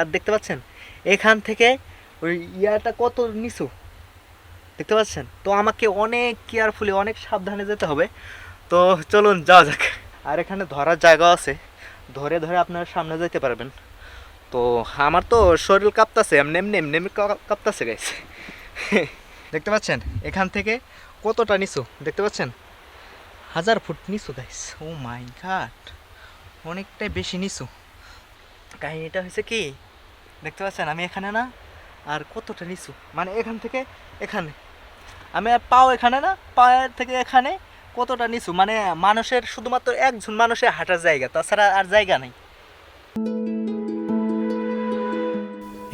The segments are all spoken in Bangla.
আর দেখতে পাচ্ছেন? এখান থেকে ওই ইয়াটা কত নিচু? দেখতে পাচ্ছেন? তো আমাকে অনেক কেয়ারফুলি অনেক সাবধানে যেতে হবে। তো চলুন, যাওয়া যাক। আর এখানে ধরার জায়গা আছে। ধরে ধরে আপনারা সামনে যেতে পারবেন। তো আমার তো শরীর কাঁপতাছে, এমনি এমনি এমনি এমনি কাঁপতাছে গাইছে দেখতে পাচ্ছেন? এখান থেকে কতটা নিচু? দেখতে পাচ্ছেন? হাজার ফুট নিচু গাইস ও মাই গড অনেকটাই বেশি নিচু। কাহিনীটা হয়েছে কি? দেখতে পাচ্ছেন? আমি এখানে না, আর কতটা নিচু। মানে এখান থেকে এখানে। আমি আর পাও এখানে না, পায়ের থেকে এখানে কতটা নিচু। মানে মানুষের শুধুমাত্র একজন মানুষের হাঁটার জায়গা, তাছাড়া আর জায়গা নেই।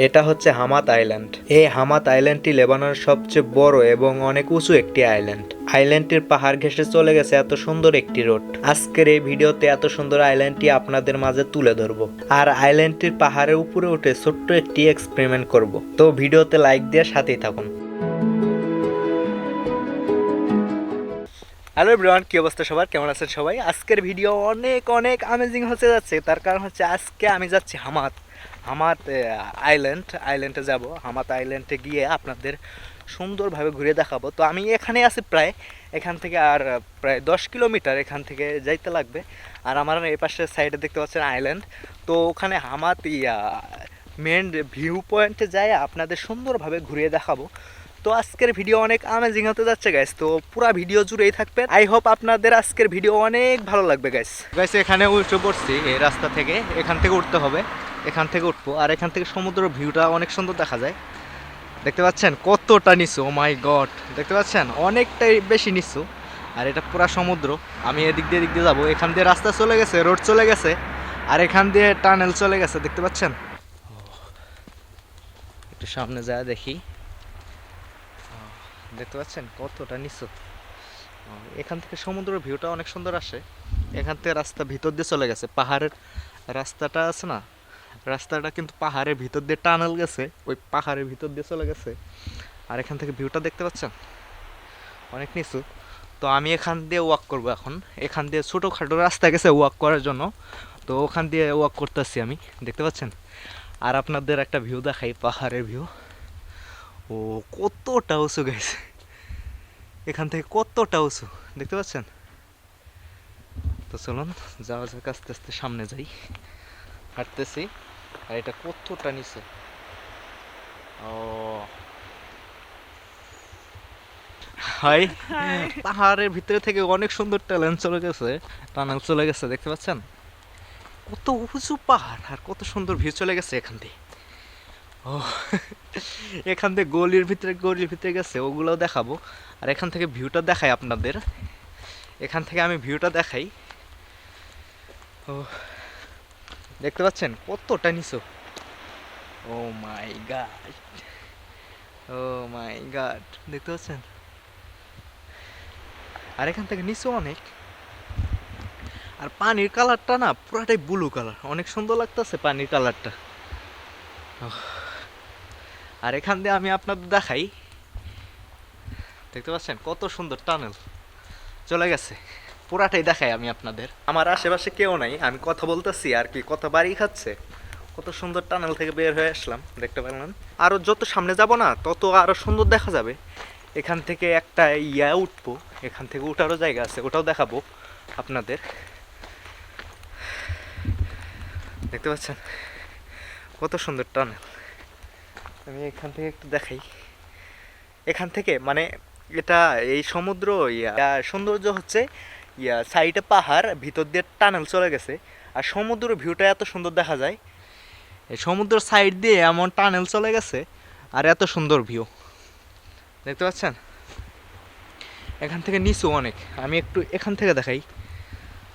এটা হচ্ছে হামাত আইল্যান্ড। এই হামাত আইল্যান্ডটি লেবাননের সবচেয়ে বড় এবং অনেক উঁচু একটি আইল্যান্ড। আইল্যান্ডটির পাহাড় ঘেঁষে চলে গেছে এত সুন্দর একটি রোড। আজকের এই ভিডিওতে এত সুন্দর আইল্যান্ডটি আপনাদের মাঝে তুলে ধরবো। আর আইল্যান্ডটির পাহাড়ের উপরে উঠে ছোট্ট একটি এক্সপেরিমেন্ট করব। তো ভিডিওতে লাইক দিয়ে সাথেই থাকুন। হ্যালো এভরিওয়ান কি অবস্থা সবার? কেমন আছেন সবাই? আজকের ভিডিও অনেক অনেক আমেজিং হতে যাচ্ছে। তার কারণ হচ্ছে আজকে আমি যাচ্ছি হামাত। হামাত আইল্যান্ড আইল্যান্ডে যাব। হামাত আইল্যান্ডে গিয়ে আপনাদের সুন্দরভাবে ঘুরে দেখাবো। তো আমি এখানে আছি প্রায়, এখান থেকে আর প্রায় দশ কিলোমিটার এখান থেকে যাইতে লাগবে। আর আমার এই পাশের সাইডে দেখতে পাচ্ছেন আইল্যান্ড তো ওখানে হামাত ইয়া মেন ভিউ পয়েন্টে যাই আপনাদের সুন্দরভাবে ঘুরিয়ে দেখাবো। তো আজকের ভিডিও অনেক আমেজিং হতে যাচ্ছে গাইস তো পুরো ভিডিও জুড়েই থাকবেন। আই হোপ আপনাদের আজকের ভিডিও অনেক ভালো লাগবে গাইস গাইস এখানে উঠে পড়ছি, এই রাস্তা থেকে। এখান থেকে উঠতে হবে। এখান থেকে উঠবো। আর এখান থেকে সমুদ্র ভিউটা অনেক সুন্দর দেখা যায়। দেখতে পাচ্ছেন? কতটা নিচু ও মাই গড দেখতে পাচ্ছেন? অনেকটাই বেশি নিচু। আর এটা পুরা সমুদ্র। আমি এদিক দিয়ে এদিক দিয়ে যাব। এখান দিয়ে রাস্তা চলে গেছে রোড চলে গেছে। আর এখান দিয়ে টানেল চলে গেছে। দেখতে পাচ্ছেন? একটু সামনে যা দেখি। দেখতে পাচ্ছেন? কতটা নিচু। এখান থেকে সমুদ্রের ভিউটা অনেক সুন্দর আসে। এখান থেকে রাস্তা ভিতর দিয়ে চলে গেছে। পাহাড়ের রাস্তাটা আছে না? রাস্তাটা কিন্তু পাহাড়ের ভিতর দিয়ে টানেল গেছে, ওই পাহাড়ের ভিতর দিয়ে চলে গেছে। আর এখান থেকে ভিউটা দেখতে পাচ্ছেন? অনেক নিচু। তো আমি এখান দিয়ে ওয়াক করব এখন। এখান দিয়ে ছোটোখাটো রাস্তা গেছে ওয়াক করার জন্য। তো ওখান দিয়ে ওয়াক করতেছি আমি, দেখতে পাচ্ছেন? আর আপনাদের একটা ভিউ দেখাই, পাহাড়ের ভিউ ও, কতটা উঁচু গেছে এখান থেকে কতটা উঁচু, দেখতে পাচ্ছেন? তো চলুন, যাওয়া যাক, আস্তে আস্তে সামনে যাই। হাঁটতেছি। আর এটা কতটা নিচে? ও। হাই। পাহাড়ের ভিতরে থেকে অনেক সুন্দর ট্যালেন্ট চলে গেছে। টানেল চলে গেছে দেখতে পাচ্ছেন? কত উঁচু পাহাড় আর কত সুন্দর ভিউ চলে গেছে এখান দিয়ে। ও এখান থেকে গলির ভিতরে গলির ভিতরে গেছে ওগুলোও দেখাবো। আর এখান থেকে ভিউটা দেখাই আপনাদের। এখান থেকে আমি ভিউটা দেখাই। ও। দেখতে পাচ্ছেন? কতটা নিচু। Oh my god. Oh my God. দেখতে পাচ্ছেন? আর এখান থেকে নিচু অনেক। আর পানির কালারটা না পুরাটাই ব্লু কালার অনেক সুন্দর লাগতেছে পানির কালারটা। আর এখান দিয়ে আমি আপনাদের দেখাই। দেখতে পাচ্ছেন? কত সুন্দর টানেল। চলে গেছে। পুরাটাই দেখাই আমি আপনাদের। আমার আশেপাশে কেউ নাই, আমি কথা বলতেছি, আর কি কথা বাড়ি খাচ্ছে, কত সুন্দর টানেল থেকে বের হয়ে আসলাম, দেখতে পেলাম। আরও যত সামনে যাব না, তত আরও সুন্দর দেখা যাবে। এখান থেকে একটা ইয়া উঠবো, এখান থেকে উঠারও জায়গা আছে, ওটাও দেখাবো আপনাদের। দেখতে পাচ্ছেন? কত সুন্দর টানেল। আমি এখান থেকে একটু দেখাই। এখান থেকে মানে এটা এই সমুদ্র, ইয়া, সৌন্দর্য হচ্ছে ইয়া, সাইডে পাহাড়, ভিতর দিয়ে টানেল চলে গেছে। আর সমুদ্র ভিউটা এত সুন্দর দেখা যায়। সমুদ্র সাইড দিয়ে এমন টানেল চলে গেছে, আর এত সুন্দর ভিউ দেখতে পাচ্ছেন? এখান থেকে নিচু অনেক। আমি একটু এখান থেকে দেখাই।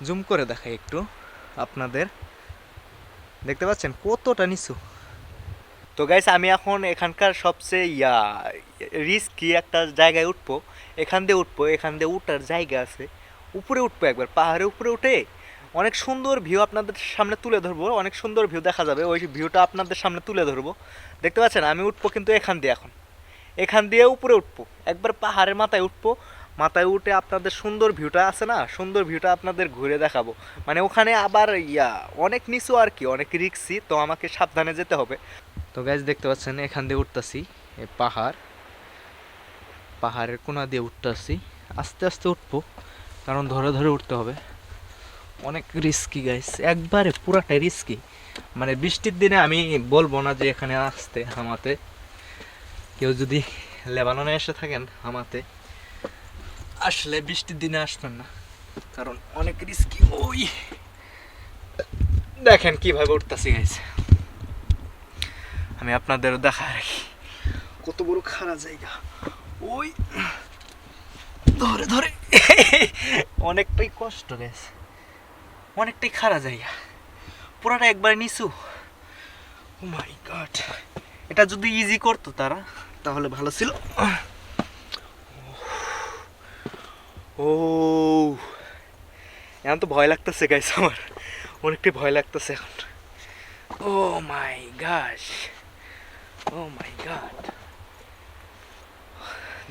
জুম করে দেখাই একটু আপনাদের। দেখতে পাচ্ছেন? কতটা নিচু। তো গাইস আমি এখন এখানকার সবচেয়ে ইয়া রিস্কি একটা জায়গায় উঠবো। এখান দিয়ে উঠবো, এখান দিয়ে উঠার জায়গা আছে। উপরে উঠবো একবার পাহাড়ের উপরে উঠে অনেক সুন্দর ভিউ আপনাদের সামনে তুলে ধরবো, অনেক সুন্দর ভিউ দেখা যাবে, ওই ভিউটা আপনাদের সামনে তুলে ধরবো। দেখতে পাচ্ছেন? আমি উঠবো কিন্তু এখান দিয়ে এখন। এখান দিয়ে উপরে উঠবো, একবার পাহাড়ের মাথায় উঠবো, মাথায় উঠে আপনাদের সুন্দর ভিউটা আছে না? সুন্দর ভিউটা আপনাদের ঘুরে দেখাবো। মানে ওখানে আবার ইয়া, অনেক নিচু আর কি, অনেক রিক্সি তো আমাকে সাবধানে যেতে হবে। তো গাইজ দেখতে পাচ্ছেন? এখান দিয়ে উঠতেছি পাহাড়, পাহাড়ের কোনা দিয়ে উঠতেছি, আস্তে আস্তে উঠবো। কারণ ধরে ধরে উঠতে হবে। অনেক রিস্কি গাইস একবারে পুরাটাই রিস্কি মানে বৃষ্টির দিনে আমি বলব না যে এখানে আসতে হামাতে কেউ যদি লেবাননে এসে থাকেন হামাতে আসলে বৃষ্টির দিনে আসবেন না। কারণ অনেক রিস্কি ওই দেখেন কীভাবে উঠতেছি গাইস আমি আপনাদের দেখা রাখি। কত বড় খারাপ জায়গা। ওই ধরে ধরে। অনেকটাই কষ্ট গেছে অনেকটাই খারাপ জায়গা। পুরাটা একবার নিচু। My God. এটা যদি ইজি করতো তারা, তাহলে ভালো ছিল। ও। এখন তো ভয় লাগতেছে গাইস আমার। অনেকটাই ভয় লাগতেছে এখন। Oh my gosh oh my God.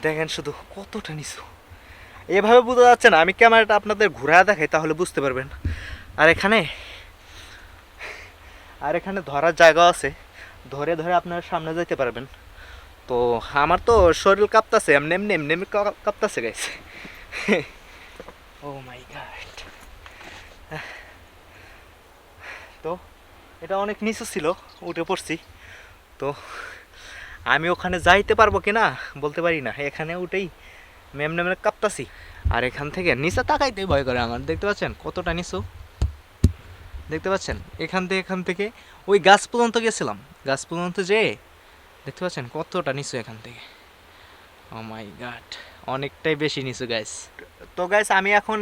দেখেন শুধু কতটা নিচু। এভাবে বোঝা যাচ্ছে না। আমি ক্যামেরাটা আপনাদের ঘুরা দেখাই, তাহলে বুঝতে পারবেন। আর এখানে আর এখানে ধরার জায়গা আছে। ধরে ধরে আপনারা সামনে যেতে পারবেন। তো আমার তো শরীর কাঁপতাছে, এমনি এমনি এমনি এমনি কাঁপতাছে গাইছে ও মাই গড তো, এটা অনেক নিচু ছিল, উঠে পড়ছি। তো, আমি ওখানে যাইতে পারব কি না বলতে পারি না। এখানে উঠেই ম্যাম নামে কাঁপতাছি। আর এখান থেকে নিচে তাকাইতেই ভয় করে আমার, দেখতে পাচ্ছেন? কতটা নিচু। দেখতে পাচ্ছেন? এখান থেকে এখান থেকে। ওই গাছ পর্যন্ত গেছিলাম। গাছ পর্যন্ত যেয়ে দেখতে পাচ্ছেন কতটা নিচু এখান থেকে। ও মাই গাড অনেকটাই বেশি নিচু গাইস তো গাইস আমি এখন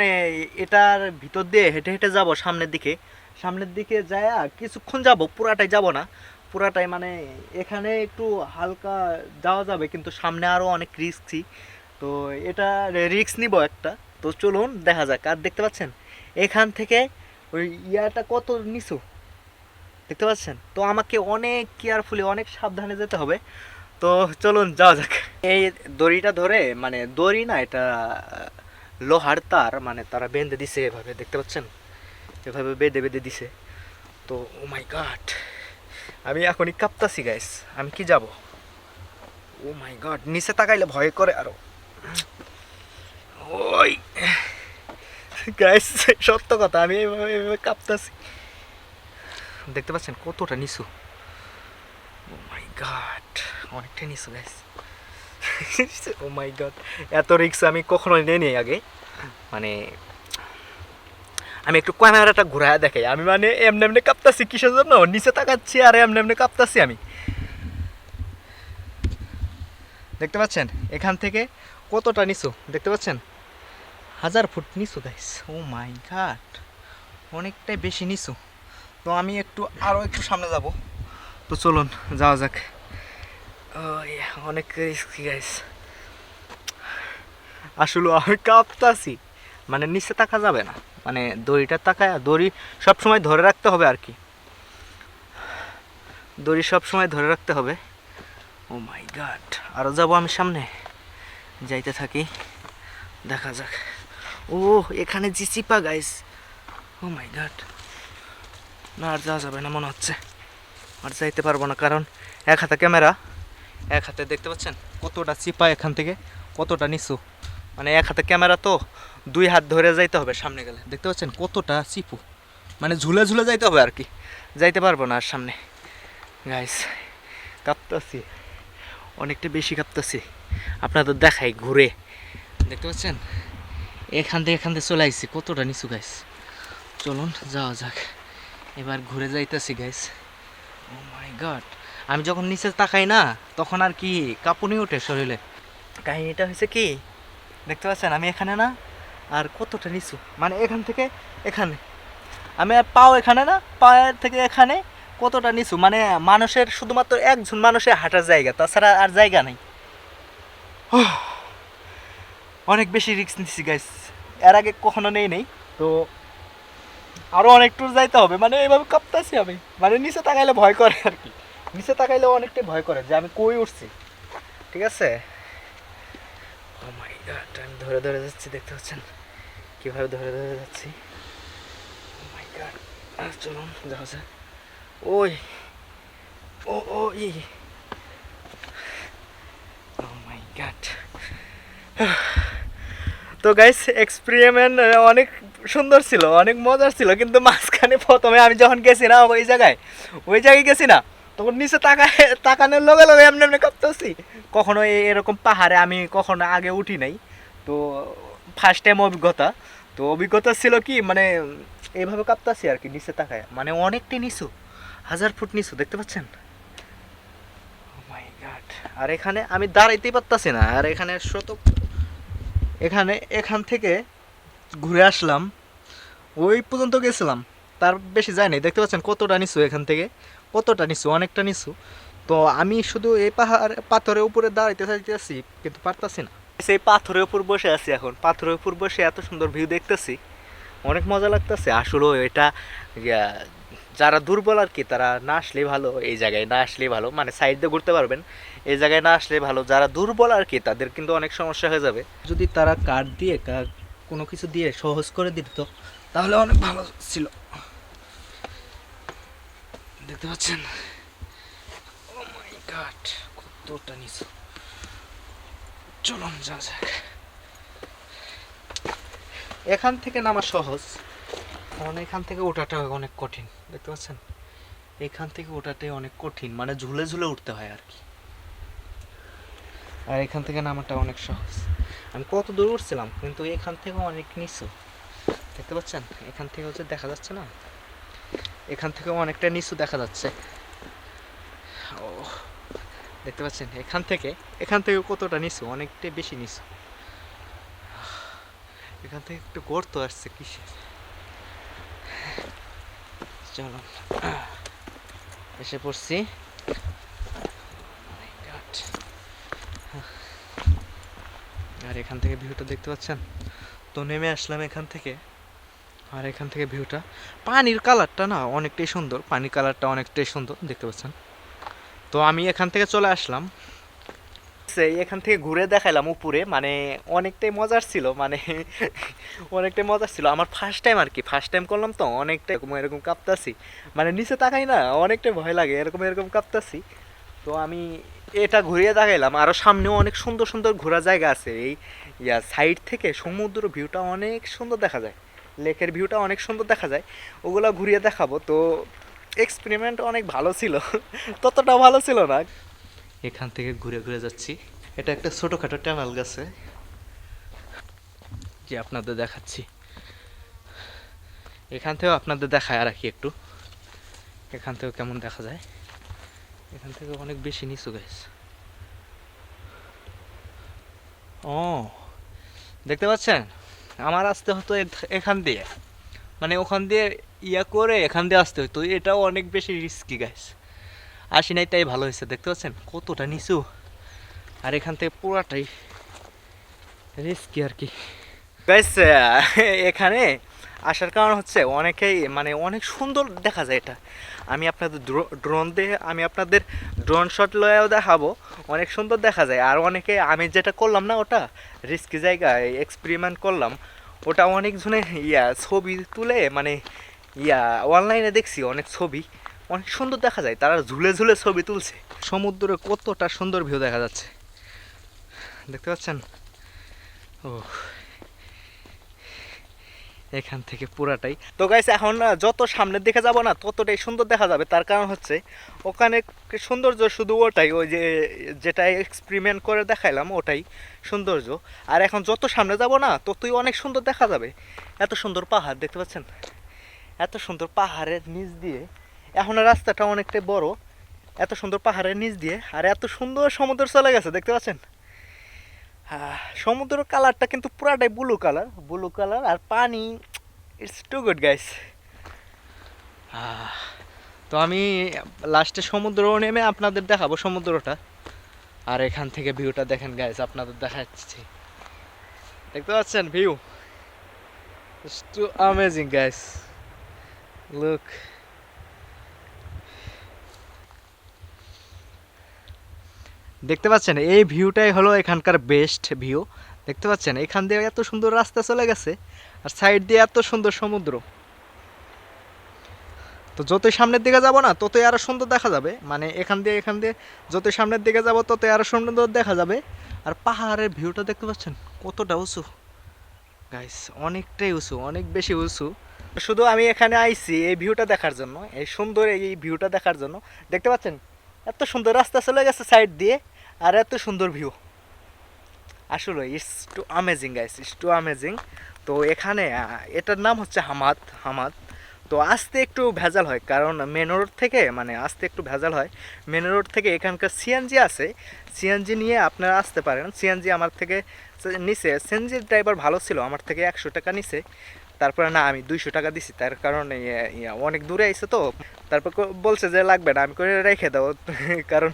এটার ভিতর দিয়ে হেঁটে হেঁটে যাব সামনের দিকে। সামনের দিকে যায় কিছুক্ষণ যাব, পুরাটাই যাব না। পুরাটাই মানে এখানে একটু হালকা যাওয়া যাবে, কিন্তু সামনে আরও অনেক রিস্কছি তো এটা রিস্ক নিব একটা। তো চলুন, দেখা যাক। আর দেখতে পাচ্ছেন, এখান থেকে ওই ইয়াটা কত নিচু? দেখতে পাচ্ছেন? তো আমাকে অনেক কেয়ারফুলি অনেক সাবধানে যেতে হবে। তো চলুন, যাওয়া যাক। এই দড়িটা ধরে মানে দড়ি না, এটা, লোহার তার মানে তারা বেঁধে দিছে এভাবে, দেখতে পাচ্ছেন? এভাবে বেঁধে বেঁধে দিছে। তো ও মাই গড আমি এখনই কাঁপতাছি গাইস আমি কি যাব? ও মাই গড নিচে তাকাইলে ভয় করে আরও। ওই। গাইস সত্য কথা, আমি এভাবে এভাবে কাঁপতাছি। দেখতে পাচ্ছেন কতটা নিচু। ও মাই গড অনেকটা নিচু গাইস ও মাই গড এত রিক্স আমি কখনো নেই আগে। মানে আমি একটু ক্যামেরাটা ঘুরায় দেখাই। আমি মানে এমনি এমনি কাঁপতাছি, কিসের জন্য? নিচে তাকাচ্ছি আর এমনি এমনি কাঁপতাছি আমি। দেখতে পাচ্ছেন? এখান থেকে কতটা নিচু দেখতে পাচ্ছেন? হাজার ফুট নিচু গাইস ও মাই গড অনেকটাই বেশি নিচু তো আমি একটু আরও একটু সামনে যাব। তো চলুন যাওয়া যাক। ইয়া, অনেক রিস্কি গাইস আসলে আমি কাঁপতাছি। মানে নিচে তাকা যাবে না। মানে দড়িটা তাকায় দড়ি সবসময় ধরে রাখতে হবে আর কি। দড়ি সবসময় ধরে রাখতে হবে। ও মাই গাড আরও যাব আমি সামনে। যাইতে থাকি। দেখা যাক। ও, এখানে জিসিপা গাইস ও মাই গাড না, আর যাওয়া যাবে না, মনে হচ্ছে। আর যাইতে পারব না, কারণ এক হাতে ক্যামেরা, এক হাতে দেখতে পাচ্ছেন কতটা চিপা এখান থেকে, কতটা নিচু। মানে এক হাতে ক্যামেরা তো দুই হাত ধরে যাইতে হবে সামনে গেলে। দেখতে পাচ্ছেন কতটা চিপু মানে ঝুলে ঝুলে যাইতে হবে আর কি। যাইতে পারব না আর সামনে। গাইস কাঁপতাছি। অনেকটা বেশি কাঁপতাছি। আপনাদের দেখাই ঘুরে। দেখতে পাচ্ছেন? এখান থেকে এখান থেকে চলে আইছি। কতটা নিচু গাইস চলুন, যাওয়া যাক। এবার ঘুরে যাইতেছি গাইস ও মাই গড আমি যখন নিচে তাকাই না, তখন আর কি কাঁপুনি ওঠে শরীরে। কাহিনীটা হয়েছে কি? দেখতে পাচ্ছেন? আমি এখানে না, আর কতটা নিচু? মানে এখান থেকে এখানে। আমি আর পাও এখানে না, পায়ের থেকে এখানে কতটা নিচু? মানে মানুষের শুধুমাত্র একজন মানুষের হাঁটার জায়গা, তাছাড়া আর জায়গা নেই। অনেক বেশি রিস্ক নিচ্ছি গাইস এর আগে কখনো নেই নেই তো আরও অনেক ট্যুর যাইতে হবে। মানে এইভাবে কাঁপতাছি আমি। মানে নিচে তাকাইলে ভয় করে আর কি। নিচে তাকাইলে অনেকটাই ভয় করে যে আমি কই উঠছি। ঠিক আছে? God, আমি ধরে ধরে যাচ্ছি দেখতে পাচ্ছেন? কীভাবে ধরে ধরে যাচ্ছি? Oh চলুন যাওয়া যাক। ওই ও ও ই গড তো গাইস এক্সপেরিমেন্ট অনেক সুন্দর ছিল, অনেক মজার ছিল, কিন্তু মাঝখানে প্রথমে আমি যখন গেছি না, ওই জায়গায় ওই জায়গায় গেছি না, তখন নিচে তাকায় তাকানোর লগে লগে এমনি এমনি কাঁপতেছি। কখনো এরকম পাহাড়ে আমি কখনো আগে উঠি নাই। তো ফার্স্ট টাইম অভিজ্ঞতা। তো অভিজ্ঞতা ছিল কি মানে এইভাবে কাঁপতাছি আর কি, নিচে তাকায়। মানে অনেকটাই নিচু, হাজার ফুট নিচু, দেখতে পাচ্ছেন. আর এখানে আমি দাঁড়াইতেই পারতাছি না, আর এখানে শত এখানে এখান থেকে ঘুরে আসলাম। ওই পর্যন্ত গেছিলাম, তার বেশি যায়নি দেখতে পাচ্ছেন কতটা নিচু এখান থেকে, কতটা নিচু, অনেকটা নিচু। তো আমি শুধু এই পাহাড় পাথরের উপরে দাঁড়াইতে চাইতেছি, কিন্তু পারতাছি না। সেই পাথরের উপর বসে আছি এখন। পাথরের উপর বসে এত সুন্দর ভিউ দেখতেছি। অনেক মজা লাগতেছে। আসলে এটা যারা দুর্বল আর কি, তারা না আসলেই ভালো, এই জায়গায় না আসলেই ভালো। মানে সাইড দিয়ে ঘুরতে পারবেন, এই জায়গায় না আসলে ভালো। যারা দুর্বল আর কি, তাদের কিন্তু অনেক সমস্যা হয়ে যাবে। যদি তারা কাঠ দিয়ে কোনো কিছু দিয়ে সহজ করে দিত, তাহলে অনেক ভালো ছিল। দেখতে পাচ্ছেন? গড কতটা নিচু। চলুন যা যাক। এখান থেকে নামা সহজ, কারণ এখান থেকে ওঠাটা অনেক কঠিন। দেখতে পাচ্ছেন? এখান থেকে ওটাতে অনেক কঠিন মানে ঝুলে ঝুলে উঠতে হয় আর কি। আর এখান থেকে নামাটা অনেক সহজ। আমি কত দূর উঠছিলাম, কিন্তু এখান থেকে অনেক নিচু। দেখতে পাচ্ছেন? এখান থেকে হচ্ছে দেখা যাচ্ছে না? এখান থেকে অনেকটা নিচু দেখা যাচ্ছে। ও, দেখতে পাচ্ছেন? এখান থেকে এখান থেকে কতটা নিচু? অনেকটাই বেশি নিচু। এখান থেকে একটু গর্ত আসছে কিসে চলো। এসে পড়ছি। আর এখান থেকে ভিউটা দেখতে পাচ্ছেন? তো নেমে আসলাম এখান থেকে। আর এখান থেকে ভিউটা। পানির কালারটা না অনেকটাই সুন্দর। পানির কালারটা অনেকটাই সুন্দর, দেখতে পাচ্ছেন? তো আমি এখান থেকে চলে আসলাম। সেই এখান থেকে ঘুরে দেখাইলাম উপরে মানে অনেকটাই মজার ছিল মানে অনেকটাই মজার ছিল। আমার ফার্স্ট টাইম আর কি ফার্স্ট টাইম করলাম তো, অনেকটাই এরকম এরকম কাঁপতাছি। মানে নিচে তাকাই না, অনেকটাই ভয় লাগে, এরকম এরকম কাঁপতাছি। তো আমি এটা ঘুরিয়ে দেখাইলাম আরও সামনেও অনেক সুন্দর সুন্দর ঘোরা জায়গা আছে। এই, ইয়া সাইড থেকে সমুদ্র ভিউটা অনেক সুন্দর দেখা যায়। লেকের ভিউটা অনেক সুন্দর দেখা যায়। ওগুলো ঘুরিয়ে দেখাবো। তো এক্সপেরিমেন্ট অনেক ভালো ছিল। ততটা ভালো ছিল না। এখান থেকে ঘুরে ঘুরে যাচ্ছি। এটা একটা ছোটোখাটো ট্যানাল গেছে। যে আপনাদের দেখাচ্ছি। এখান থেকেও আপনাদের দেখায় আর কি একটু। এখান থেকেও কেমন দেখা যায়। এখান থেকে অনেক বেশি নিচু গেছে ও, দেখতে পাচ্ছেন? আমার আসতে হতো এখান দিয়ে। মানে ওখান দিয়ে ইয়া করে এখান দিয়ে আসতে হতো। এটাও অনেক বেশি রিস্কি গাইস আসি নাই, তাই ভালো হয়েছে, দেখতে পাচ্ছেন? কতটা নিচু। আর এখান থেকে পুরাটাই রিস্কি আর কি। এখানে আসার কারণ হচ্ছে অনেকেই মানে অনেক সুন্দর দেখা যায় এটা। আমি আপনাদের ড্রোন দিয়ে, আমি আপনাদের ড্রোন শট লয়েও দেখাবো, অনেক সুন্দর দেখা যায়। আর অনেকে, আমি যেটা করলাম না ওটা রিস্কি জায়গায় এক্সপেরিমেন্ট করলাম, ওটা অনেক অনেকজনে ইয়া ছবি তুলে মানে ইয়া অনলাইনে দেখছি অনেক ছবি। অনেক সুন্দর দেখা যায়, তারা ঝুলে ঝুলে ছবি তুলছে। সমুদ্রে কতটা সুন্দর ভিউ দেখা যাচ্ছে। দেখতে পাচ্ছেন? ও এখান থেকে পুরাটাই। তো গাইস এখন যত সামনের দিকে যাব না, ততটাই সুন্দর দেখা যাবে। তার কারণ হচ্ছে, ওখানে সৌন্দর্য শুধু ওটাই, ওই যে, যেটা এক্সপেরিমেন্ট করে দেখাইলাম, ওটাই সৌন্দর্য। আর এখন যত সামনে যাব না, ততই অনেক সুন্দর দেখা যাবে। এত সুন্দর পাহাড়, দেখতে পাচ্ছেন? এত সুন্দর পাহাড়ের নিচ দিয়ে এখন রাস্তাটা অনেকটাই বড়। এত সুন্দর পাহাড়ের নিচ দিয়ে, আর এত সুন্দর সমুদ্র চলে গেছে, দেখতে পাচ্ছেন? সমুদ্র কালারটা কিন্তু পুরাটাই ব্লু কালার ব্লু কালার আর পানি ইটস টু গুড গাইস তো আমি লাস্টে সমুদ্র নেমে আপনাদের দেখাবো সমুদ্রটা। আর এখান থেকে ভিউটা দেখেন গাইস আপনাদের দেখাচ্ছি। দেখতে পাচ্ছেন view it's too amazing guys look দেখতে পাচ্ছেন? এই ভিউটাই হলো এখানকার বেস্ট ভিউ দেখতে পাচ্ছেন? এখান দিয়ে এত সুন্দর রাস্তা চলে গেছে, আর সাইড দিয়ে এত সুন্দর সমুদ্র। তো যতই সামনের দিকে যাব না, ততই আরও সুন্দর দেখা যাবে। মানে এখান দিয়ে এখান দিয়ে যতই সামনের দিকে যাব, ততই আরও সুন্দর দেখা যাবে। আর পাহাড়ের ভিউটা দেখতে পাচ্ছেন? কতটা উঁচু। গাইস অনেকটাই উঁচু, অনেক বেশি উঁচু। শুধু আমি এখানে আইছি এই ভিউটা দেখার জন্য, এই সুন্দর এই ভিউটা দেখার জন্য। দেখতে পাচ্ছেন? এত সুন্দর রাস্তা চলে গেছে সাইড দিয়ে। আর এত সুন্দর ভিউ আসলে it's too amazing guys it's too amazing তো এখানে এটার নাম হচ্ছে হামাদ হামাদ। তো আসতে একটু ভেজাল হয়, কারণ মেন রোড থেকে মানে আসতে একটু ভেজাল হয়। মেন রোড থেকে এখানকার সিএনজি আছে। সিএনজি নিয়ে আপনারা আসতে পারেন। সিএনজি আমার থেকে সে- নিছে। সিএনজি ড্রাইভার ভালো ছিল, আমার থেকে একশো টাকা নিছে। তারপরে না, আমি দুইশো টাকা দিছি। তার কারণ অনেক দূরে আইছে তো। তারপর বলছে যে, লাগবে না। আমি করে রেখে দাও। কারণ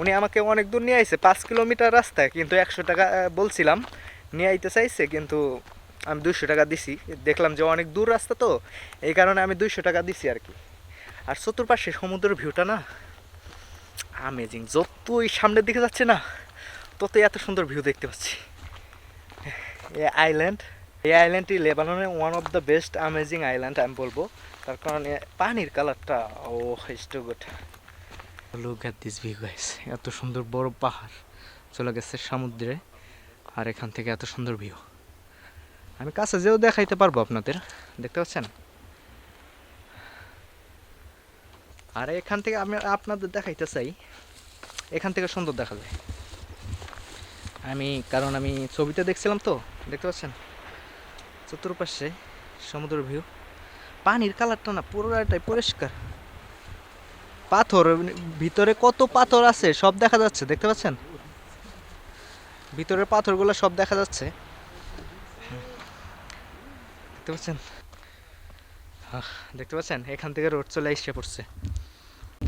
উনি আমাকে অনেক দূর নিয়ে আইছে, পাঁচ কিলোমিটার রাস্তায়, কিন্তু একশো টাকা বলছিলাম, নিয়ে আইতে চাইছে, কিন্তু আমি দুইশো টাকা দিছি। দেখলাম যে অনেক দূর রাস্তা তো, এই কারণে আমি দুইশো টাকা দিছি আর কি। আর চতুর্পাশে সমুদ্রের ভিউটা না আমেজিং যতই সামনের দিকে যাচ্ছে না, ততই এত সুন্দর ভিউ দেখতে পাচ্ছি। এই আইল্যান্ড এই আইল্যান্ডটি লেবাননের one of the best amazing island আমি বলব। তার কারণে পানির কালারটা ও is too good look at this view guys এত সুন্দর বড় পাহাড়। চলে গেছে সমুদ্রে, আর এখান থেকে এত সুন্দর ভিউ আমি কাছে যেও দেখাইতে পারব আপনাদের। দেখতে পাচ্ছেন? আর এখান থেকে আমি আপনাদের দেখাইতে চাই। এখান থেকে সুন্দর দেখা যায়। আমি, কারণ আমি ছবিতে দেখছিলাম তো, দেখতে পাচ্ছেন? চতুর্পাশে সমুদ্র ভিউ পানির কালারটা না পুরোটাই পরিষ্কার। পাথর, ভিতরে কত পাথর আছে? সব দেখা যাচ্ছে, দেখতে পাচ্ছেন? ভিতরের পাথরগুলো সব দেখা যাচ্ছে। দেখতে পাচ্ছেন? দেখতে পাচ্ছেন? এখান থেকে রোড চলে এসে পড়ছে।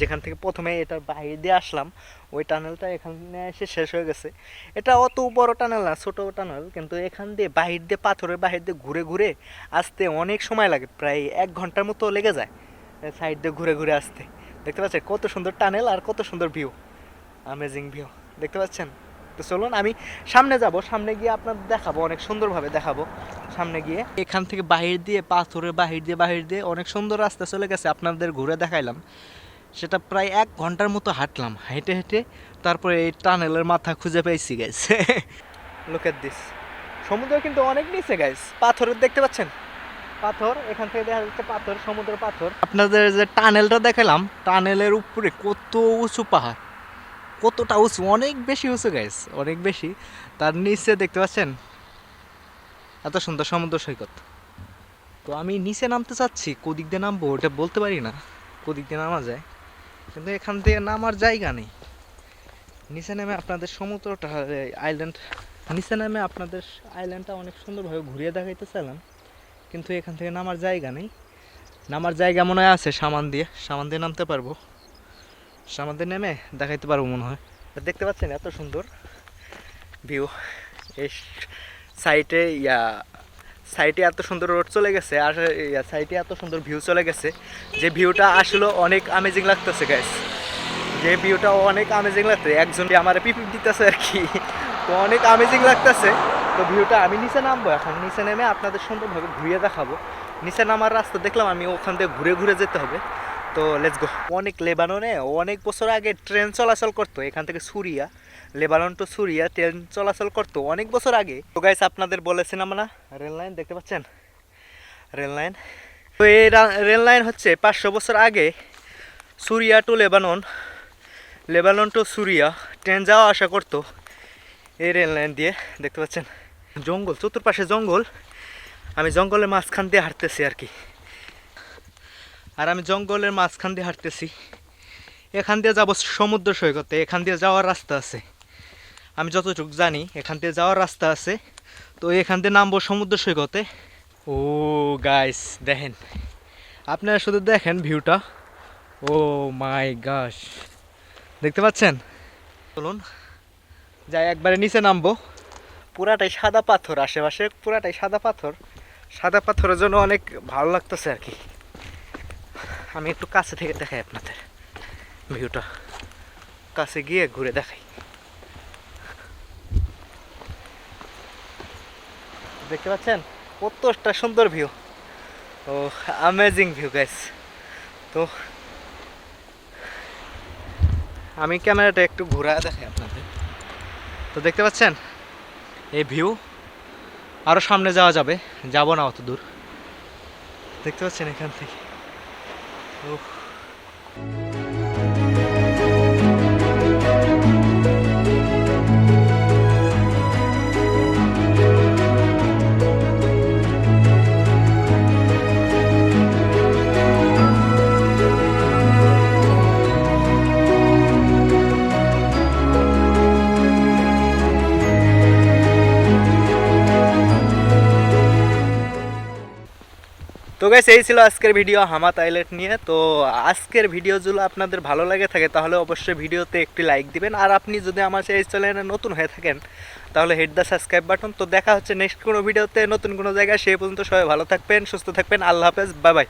যেখান থেকে প্রথমে এটা বাইরে দিয়ে আসলাম, ওই টানেলটা এখানে এসে শেষ হয়ে গেছে। এটা অত বড় টানেল না, ছোট টানেল, কিন্তু এখান দিয়ে বাহির দিয়ে, পাথরের বাহির দিয়ে ঘুরে ঘুরে আসতে অনেক সময় লাগে, প্রায় এক ঘণ্টার মতো লেগে যায়, সাইড দিয়ে ঘুরে ঘুরে আসতে। দেখতে পাচ্ছেন? কত সুন্দর টানেল আর কত সুন্দর ভিউ। আমেজিং ভিউ দেখতে পাচ্ছেন? তো চলুন, আমি সামনে যাব। সামনে গিয়ে আপনার দেখাবো, অনেক সুন্দরভাবে দেখাবো। সামনে গিয়ে এখান থেকে বাহির দিয়ে, পাথরের বাহির দিয়ে বাহির দিয়ে অনেক সুন্দর রাস্তা চলে গেছে। আপনাদের ঘুরে দেখাইলাম। সেটা প্রায় এক ঘণ্টার মতো হাঁটলাম। হেঁটে হেঁটে তারপরে এই টানেলের মাথা খুঁজে পেয়েছি গাইস লোকের দিস সমুদ্র কিন্তু অনেক নিচে গাইস পাথরের, দেখতে পাচ্ছেন? পাথর, এখান থেকে দেখা যাচ্ছে পাথর সমুদ্র পাথর। আপনাদের যে টানেলটা দেখালাম, টানেলের উপরে কত উঁচু পাহাড়? কতটা উঁচু? অনেক বেশি উঁচু গাইস অনেক বেশি। তার নিচে দেখতে পাচ্ছেন? এত সুন্দর সমুদ্র সৈকত। তো আমি নিচে নামতে চাচ্ছি, কোদিক দিয়ে নামবো, ওটা বলতে পারি না। কোদিক দিয়ে নামা যায়। কিন্তু এখান থেকে নামার জায়গা নেই। নিচে নেমে আপনাদের সমুদ্রটা আইল্যান্ড নিচে নেমে আপনাদের আইল্যান্ডটা অনেক সুন্দরভাবে ঘুরিয়ে দেখাইতে চাইলাম কিন্তু এখান থেকে নামার জায়গা নেই। নামার জায়গা মনে হয় আছে সামান দিয়ে। সামান দিয়ে নামতে পারব। সামান দিয়ে নেমে দেখাইতে পারব মনে হয়। দেখতে পাচ্ছেন এত সুন্দর ভিউ। এই সাইটে, ইয়া, সাইটে এত সুন্দর রোড চলে গেছে, আর সাইটে এত সুন্দর ভিউ চলে গেছে। যে ভিউটা আসলে অনেক আমেজিং লাগতেছে গাইস যে ভিউটা অনেক আমেজিং লাগতেছে। একজন আমার পিপি দিতেছে আর কি। তো অনেক আমেজিং লাগতেছে। তো ভিউটা আমি নিচে নামবো এখন। নিচে নেমে আপনাদের সুন্দরভাবে ঘুরিয়ে দেখাবো। নিচে নামার রাস্তা দেখলাম, আমি ওখান থেকে ঘুরে ঘুরে যেতে হবে। তো লেটস গো অনেক লেবাননে, অনেক বছর আগে ট্রেন চলাচল করতো, এখান থেকে Syria, Lebanon to Syria, train চলাচল করতো অনেক বছর আগে। তো গাইস আপনাদের বলেছিলাম না? রেল লাইন, দেখতে পাচ্ছেন? Rail line. তো এই রেল লাইন হচ্ছে পাঁচশো বছর আগে Syria to Lebanon Lebanon to Syria, train যাওয়া আসা করতো এই রেল লাইন দিয়ে, দেখতে পাচ্ছেন? জঙ্গল, চতুর্পাশে জঙ্গল। আমি জঙ্গলের মাঝখান দিয়ে হাঁটতেছি আর কি। আর আমি জঙ্গলের মাঝখান দিয়ে হাঁটতেছি। এখান দিয়ে যাব সমুদ্র সৈকতে, এখান দিয়ে যাওয়ার রাস্তা আছে। আমি যতটুকু জানি, এখান দিয়ে যাওয়ার রাস্তা আছে। তো এখান দিয়ে নামবো সমুদ্র সৈকতে। ও গাইস দেখেন। আপনারা শুধু দেখেন ভিউটা। ও মাই গাশ দেখতে পাচ্ছেন? চলুন, যাই, একবারে নিচে নামবো। পুরাটাই সাদা পাথর, আশেপাশে পুরাটাই সাদা পাথর। সাদা পাথরের জন্য অনেক ভালো লাগতেছে আর কি। আমি একটু কাছে থেকে দেখাই আপনাদের ভিউটা। কাছে গিয়ে ঘুরে দেখাই। দেখতে পাচ্ছেন? কতটা সুন্দর ভিউ। ও অ্যামেজিং ভিউ গাইস তো, আমি ক্যামেরাটা একটু ঘোরা দেখাই আপনাদের। তো দেখতে পাচ্ছেন? এই ভিউ আরও সামনে যাওয়া যাবে। যাব না অত দূর। দেখতে পাচ্ছেন এখান থেকে। উফ। গাইস এই ছিল আজকের ভিডিও হামা টয়লেট নিয়ে। তো আজকের ভিডিওগুলো আপনাদের ভালো লাগে থাকে, তাহলে অবশ্যই ভিডিওতে একটি লাইক দিবেন। আর আপনি যদি আমার এই চ্যানেলে নতুন হয়ে থাকেন, তাহলে হিট দ্য সাবস্ক্রাইব বাটন তো দেখা হচ্ছে নেক্সট কোনো ভিডিওতে নতুন কোনো জায়গায়, সেই পর্যন্ত সবাই ভালো থাকবেন, সুস্থ থাকবেন। আল্লাহ হাফেজ বাই বাই